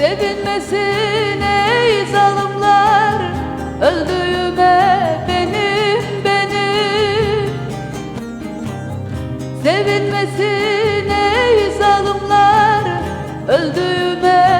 Sevinmesin ey zalimler Öldüğüme benim benim. Sevinmesin ey zalimler Öldüğüme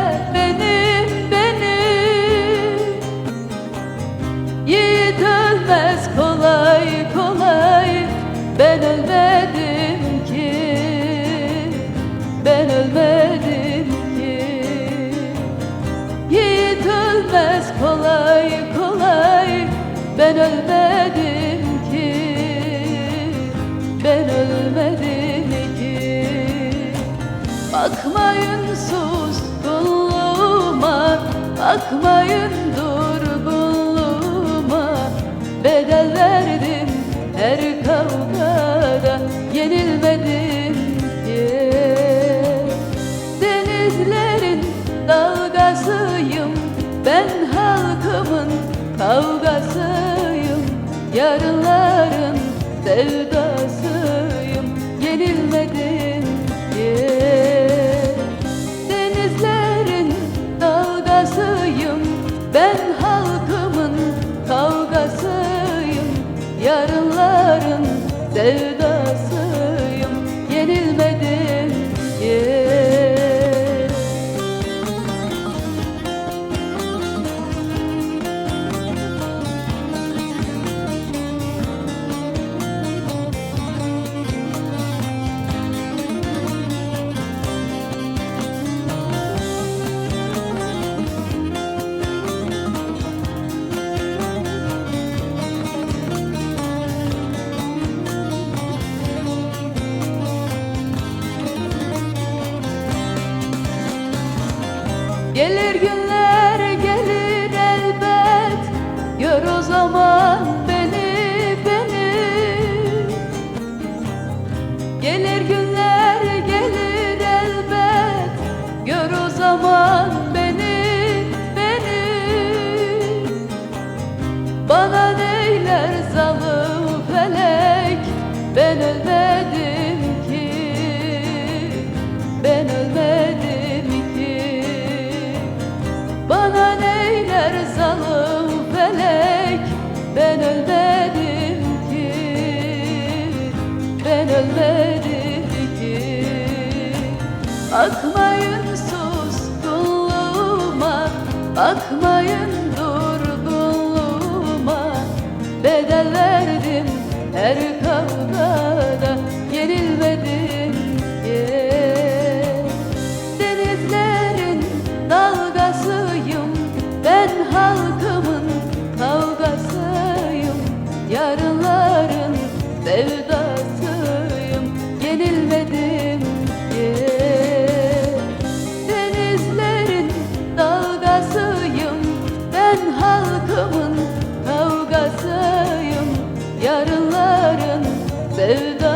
ölmez kolay kolay. Ben ölmedim ki. Ben ölmedim ki. Bakmayın suskunluğuma Bakmayın durgunluğuma Bedel verdim her kavgada. Yenilmedim ki. Denizlerin Yarınların sevdasıyım Yenilmedim ki. Denizlerin dalgasıyım Ben halkımın kavgasıyım. Yarınların sevdasıyım Gelir günler gelir elbet. Gör o zaman beni beni. Gelir günler gelir elbet. Gör o zaman beni beni. Bana Ki Bakmayın suskunluğuma Bakmayın sevda.